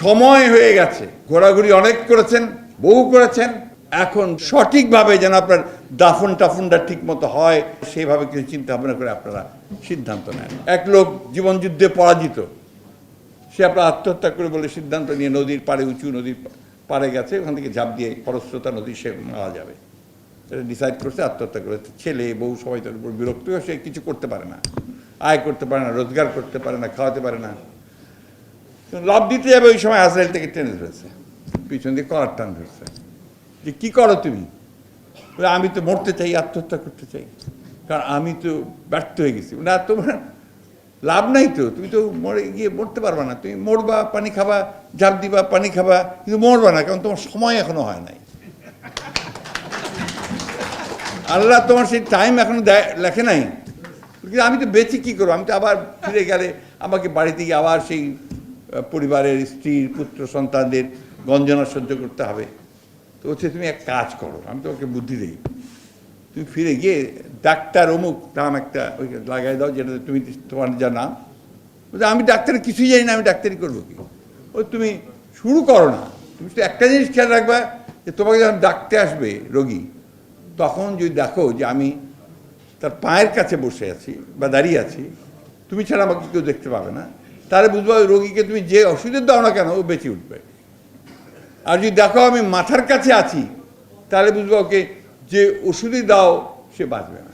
সময় হয়ে গেছে। ঘোরাঘুরি অনেক করেছেন, বহু করেছেন। এখন সঠিকভাবে যেন আপনার দাফন টাফনটা ঠিক মতো হয়, সেইভাবে কিছু চিন্তা ভাবনা করে আপনারা সিদ্ধান্ত নেন। এক লোক জীবন যুদ্ধে পরাজিত। সে আপনার আত্মহত্যা করে বলে সিদ্ধান্ত নিয়ে নদীর পাড়ে, উঁচু নদীর পাড়ে গেছে, ওখান থেকে ঝাঁপ দিয়ে খরস্রোতা নদী সে মারা যাবে। সেটা ডিসাইড করছে, আত্মহত্যা করে ছেলে, বউ সবাই তার উপর বিরক্ত হয়ে সে কিছু করতে পারে না। আয় করতে পারে না, রোজগার করতে পারে না, খাওয়াতে পারে না। লাভ দিতে যাবে, ওই সময় আজরাইল থেকে টেনে ধরেছে। পিছন দিয়ে কলার টান ধরছে। যে কী করো তুমি? আমি তো মরতে চাই, আত্মহত্যা করতে চাই। কারণ আমি তো ব্যর্থ হয়ে গেছি। না, তোমার লাভ নাই তো। তুমি তো মরে গিয়ে মরতে পারবা না। তুমি মরবা, পানি খাবা ঝাঁপ দিবা, পানি খাবা, কিন্তু মরবা না, কারণ তোমার সময় এখনও হয় নাই। আল্লাহ তোমার সেই টাইম এখনও লেখে নাই। কিন্তু আমি তো বেঁচে কী করব? আমি তো আবার ফিরে গেলে আমাকে বাড়িতে গিয়ে আবার সেই পরিবারের স্ত্রীর পুত্র, সন্তানদের গঞ্জনা সহ্য করতে হবে। তো হচ্ছে তুমি এক কাজ করো, আমি তোমাকে বুদ্ধি দিই। তুমি ফিরে গিয়ে ডাক্তার অমুক নাম একটা ওই লাগাই দাও, যেটা তুমি তোমার যা নাম। আমি ডাক্তারের কিছুই জানি না, আমি ডাক্তারি করব কি? ও তুমি শুরু করো না। তুমি তো একটা জিনিস খেয়াল রাখবা, যে তোমাকে যখন ডাকতে আসবে রোগী, তখন যদি দেখো যে আমি তার পায়ের কাছে বসে আছি বা দাঁড়িয়ে আছি, তুমি ছাড়া আমাকে কেউ দেখতে পাবে না। তাহলে বুঝব ওই রোগীকে তুমি যে ওষুধের দাও না কেন, ও বেঁচে উঠবে। আর যদি দেখো আমি মাথার কাছে আছি, তাহলে বুঝব ওকে যে ওষুধই দাও, সে বাঁচবে না।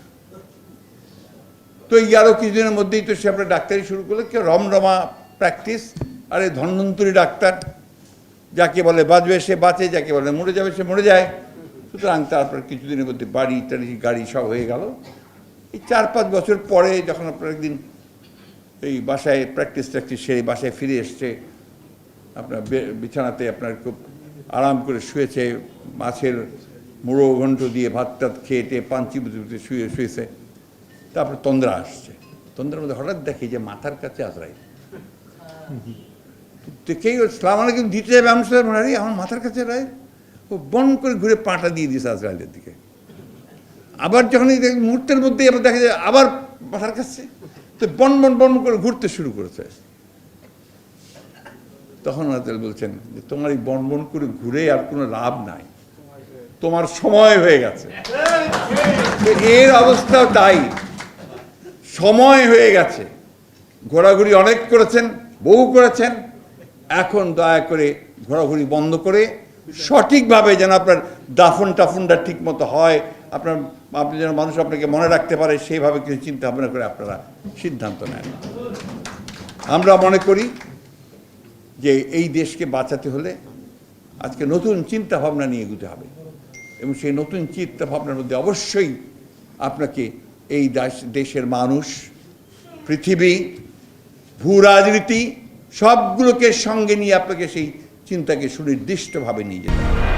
তো এই আরও কিছুদিনের মধ্যেই তো সে আপনার ডাক্তারি শুরু করল, কেউ রমরমা প্র্যাকটিস আরে ধন্বন্তরী ডাক্তার, যাকে বলে বাঁচবে সে বাঁচে, যাকে বলে মরে যাবে সে মরে যায়। সুতরাং তারপর কিছুদিনের মধ্যে বাড়ি টাড়ি, গাড়ি সব হয়ে গেল। এই চার পাঁচ বছর পরে যখন আপনার একদিন এই বাসায় প্র্যাকটিস ট্র্যাকটিস সেরে বাসায় ফিরে এসছে। আপনার বিছানাতে আপনার খুব আরাম করে শুয়েছে। মাছের মুড়ো ঘন্ট দিয়ে ভাত টাত খেয়ে টেয়ে পাঞ্চি বুঝে শুয়ে শুয়েছে। তারপর তন্দ্রা আসছে। তন্দ্রার মধ্যে হঠাৎ দেখি যে মাথার কাছে আজরাই ও সালাম আলাইকুম দিতে যাবে? আমি আমার মাথার কাছে রায় ও বন করে ঘুরে পাটা দিয়ে দিয়েছে আজরাইলের দিকে। আবার যখন মুহূর্তের মধ্যেই আবার দেখা যায় আবার মাথার কাছে। তো বন বন বন করে ঘুরতে শুরু করেছে। তখন আজরাইল বলছেন যে, তোমার এই বন বন করে ঘুরে আর কোনো লাভ নাই। তোমার সময় হয়ে গেছে। এর অবস্থাও তাই। সময় হয়ে গেছে। ঘোরাঘুরি অনেক করেছেন, বহু করেছেন। এখন দয়া করে ঘোরাঘুরি বন্ধ করে সঠিকভাবে যেন আপনার দাফন টাফনটা ঠিক মতো হয় আপনার, আপনি যেন মানুষ আপনাকে মনে রাখতে পারে, সেইভাবে কিছু চিন্তা ভাবনা করে আপনারা সিদ্ধান্ত নেন। আমরা মনে করি যে এই দেশকে বাঁচাতে হলে আজকে নতুন চিন্তা ভাবনা নিয়ে এগুতে হবে। এবং সেই নতুন চিন্তা ভাবনার মধ্যে অবশ্যই আপনাকে এই দেশ- দেশের মানুষ, পৃথিবী, ভূ রাজনীতি, সবগুলোকে সঙ্গে নিয়ে আপনাকে সেই চিন্তাকে সুনির্দিষ্টভাবে নিয়ে যেতে হবে।